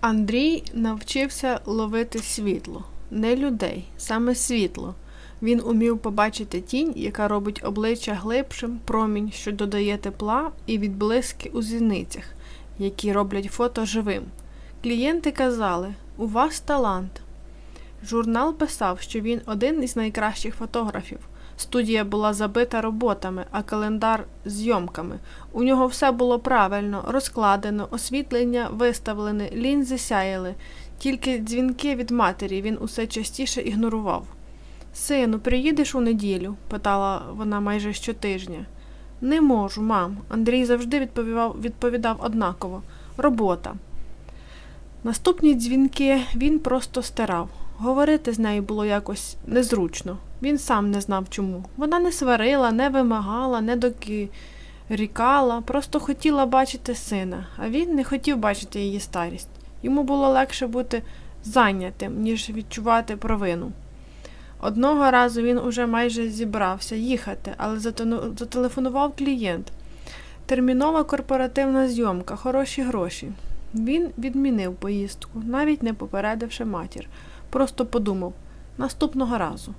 Андрій навчився ловити світло, не людей, саме світло. Він умів побачити тінь, яка робить обличчя глибшим, промінь, що додає тепла, і відблиски у зіницях, які роблять фото живим. Клієнти казали: у вас талант. Журнал писав, що він один із найкращих фотографів. Студія була забита роботами, а календар зйомками. У нього все було правильно, розкладено, освітлення виставлене, лінзи сяяли. Тільки дзвінки від матері він усе частіше ігнорував. Сину, приїдеш у неділю? питала вона майже щотижня. Не можу, мам. Андрій завжди відповідав, відповідав однаково робота. Наступні дзвінки він просто стирав. Говорити з нею було якось незручно. Він сам не знав чому. Вона не сварила, не вимагала, не докірікала, просто хотіла бачити сина, а він не хотів бачити її старість. Йому було легше бути зайнятим, ніж відчувати провину. Одного разу він уже майже зібрався їхати, але зателефонував клієнт. Термінова корпоративна зйомка, хороші гроші. Він відмінив поїздку, навіть не попередивши матір. Просто подумав наступного разу.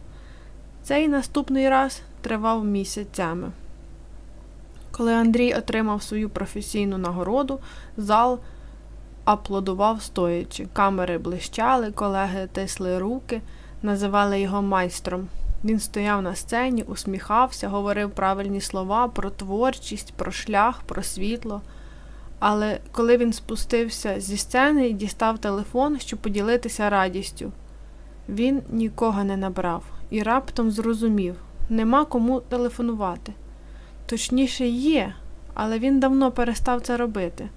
Цей наступний раз тривав місяцями. Коли Андрій отримав свою професійну нагороду, зал аплодував стоячи. Камери блищали, колеги тисли руки, називали його майстром. Він стояв на сцені, усміхався, говорив правильні слова про творчість, про шлях, про світло. Але коли він спустився зі сцени і дістав телефон, щоб поділитися радістю, він нікого не набрав і раптом зрозумів нема кому телефонувати. Точніше, є, але він давно перестав це робити.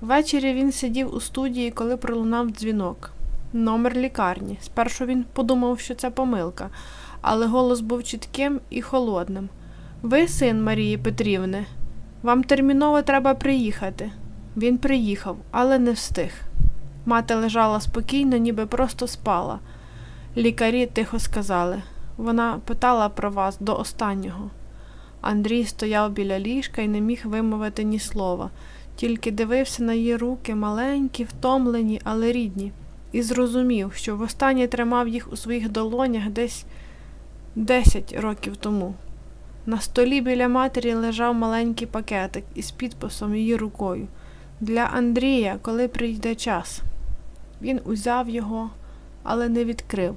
Ввечері він сидів у студії, коли пролунав дзвінок. Номер лікарні. Спершу він подумав, що це помилка, але голос був чітким і холодним. Ви син Марії Петрівни. Вам терміново треба приїхати. Він приїхав, але не встиг. Мати лежала спокійно, ніби просто спала. Лікарі тихо сказали вона питала про вас до останнього. Андрій стояв біля ліжка і не міг вимовити ні слова, тільки дивився на її руки, маленькі, втомлені, але рідні, і зрозумів, що востаннє тримав їх у своїх долонях десь десять років тому. На столі біля матері лежав маленький пакетик із підписом її рукою. Для Андрія, коли прийде час. Він узяв його, але не відкрив,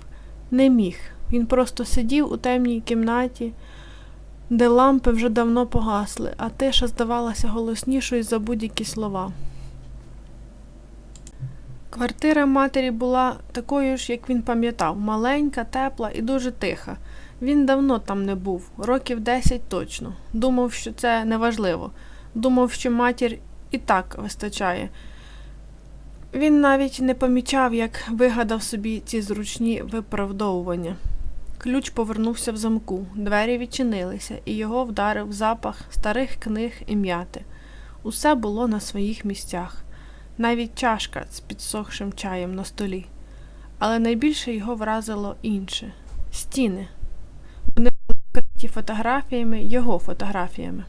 не міг. Він просто сидів у темній кімнаті, де лампи вже давно погасли, а тиша здавалася голоснішою за будь-які слова. Квартира матері була такою ж, як він пам'ятав, маленька, тепла і дуже тиха. Він давно там не був, років десять точно. Думав, що це неважливо. Думав, що матір і так вистачає. Він навіть не помічав, як вигадав собі ці зручні виправдовування. Ключ повернувся в замку, двері відчинилися, і його вдарив запах старих книг і м'яти. Усе було на своїх місцях, навіть чашка з підсохшим чаєм на столі. Але найбільше його вразило інше стіни. Вони були вкриті фотографіями, його фотографіями.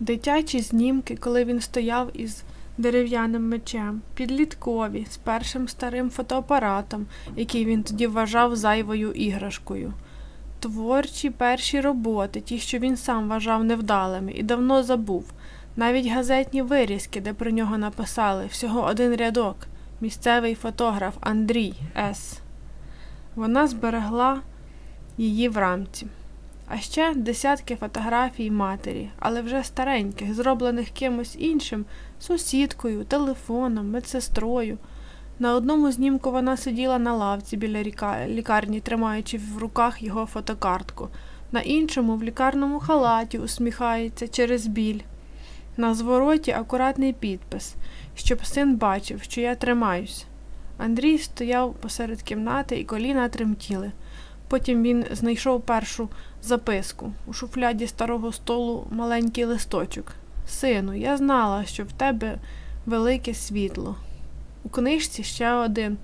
Дитячі знімки, коли він стояв із дерев'яним мечем, підліткові, з першим старим фотоапаратом, який він тоді вважав зайвою іграшкою. Творчі перші роботи, ті, що він сам вважав невдалими, і давно забув, навіть газетні вирізки, де про нього написали всього один рядок місцевий фотограф Андрій С. Вона зберегла її в рамці. А ще десятки фотографій матері, але вже стареньких, зроблених кимось іншим, сусідкою, телефоном, медсестрою. На одному знімку вона сиділа на лавці біля лікарні, тримаючи в руках його фотокартку, на іншому в лікарному халаті усміхається через біль. На звороті акуратний підпис, щоб син бачив, що я тримаюсь. Андрій стояв посеред кімнати і коліна тремтіли. Потім він знайшов першу записку у шуфляді старого столу маленький листочок. Сину, я знала, що в тебе велике світло. У книжці ще один.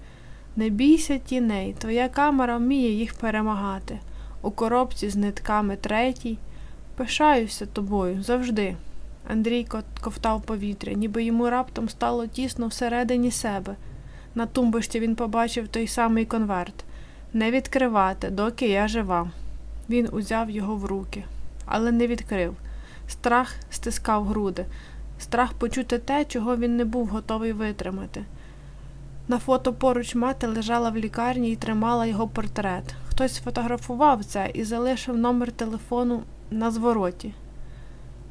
Не бійся тіней, твоя камера вміє їх перемагати. У коробці з нитками третій. Пишаюся тобою завжди. Андрій ко- ковтав повітря, ніби йому раптом стало тісно всередині себе. На тумбочці він побачив той самий конверт. Не відкривати, доки я жива. Він узяв його в руки, але не відкрив. Страх стискав груди, страх почути те, чого він не був готовий витримати. На фото поруч мати лежала в лікарні і тримала його портрет. Хтось сфотографував це і залишив номер телефону на звороті.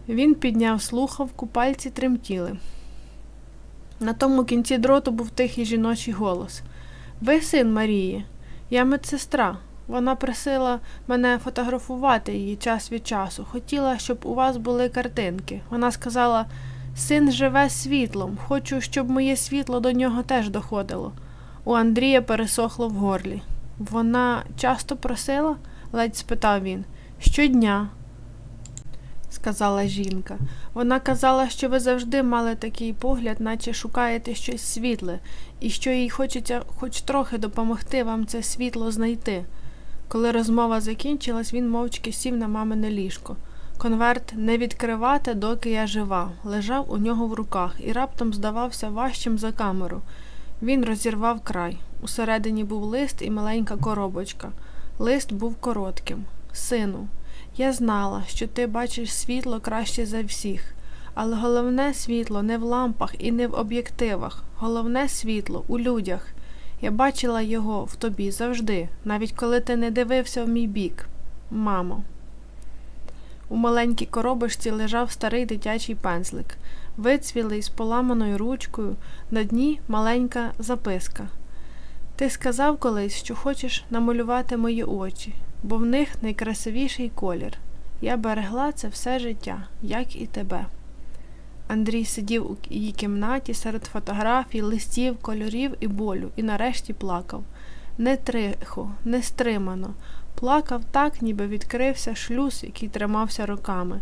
Він підняв слухавку, пальці тремтіли. На тому кінці дроту був тихий жіночий голос. Ви син Марії, я медсестра. Вона просила мене фотографувати її час від часу. Хотіла, щоб у вас були картинки. Вона сказала: син живе світлом, хочу, щоб моє світло до нього теж доходило. У Андрія пересохло в горлі. Вона часто просила? ледь спитав він. Щодня, сказала жінка. Вона казала, що ви завжди мали такий погляд, наче шукаєте щось світле, і що їй хочеться хоч трохи допомогти вам це світло знайти. Коли розмова закінчилась, він мовчки сів на мамине ліжко. Конверт не відкривати, доки я жива, лежав у нього в руках і раптом здавався важчим за камеру. Він розірвав край. Усередині був лист і маленька коробочка. Лист був коротким. Сину, я знала, що ти бачиш світло краще за всіх. Але головне світло не в лампах і не в об'єктивах. Головне світло у людях. Я бачила його в тобі завжди, навіть коли ти не дивився в мій бік. Мамо. У маленькій коробочці лежав старий дитячий пензлик, вицвілий з поламаною ручкою, на дні маленька записка. Ти сказав колись, що хочеш намалювати мої очі, бо в них найкрасивіший колір. Я берегла це все життя, як і тебе. Андрій сидів у її кімнаті серед фотографій, листів, кольорів і болю, і нарешті плакав. Не трихо, не стримано. Плакав так, ніби відкрився шлюз, який тримався роками.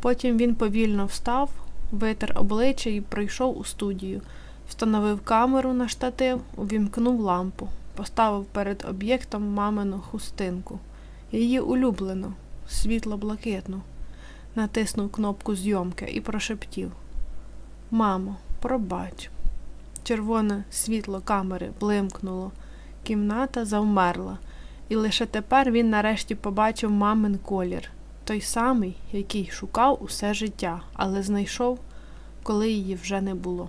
Потім він повільно встав, витер обличчя і прийшов у студію, встановив камеру на штатив, увімкнув лампу, поставив перед об'єктом мамину хустинку, її улюблену, світло-блакитну, натиснув кнопку зйомки і прошептів. Мамо, пробач. Червоне світло камери блимкнуло, кімната завмерла, і лише тепер він нарешті побачив мамин колір, той самий, який шукав усе життя, але знайшов, коли її вже не було.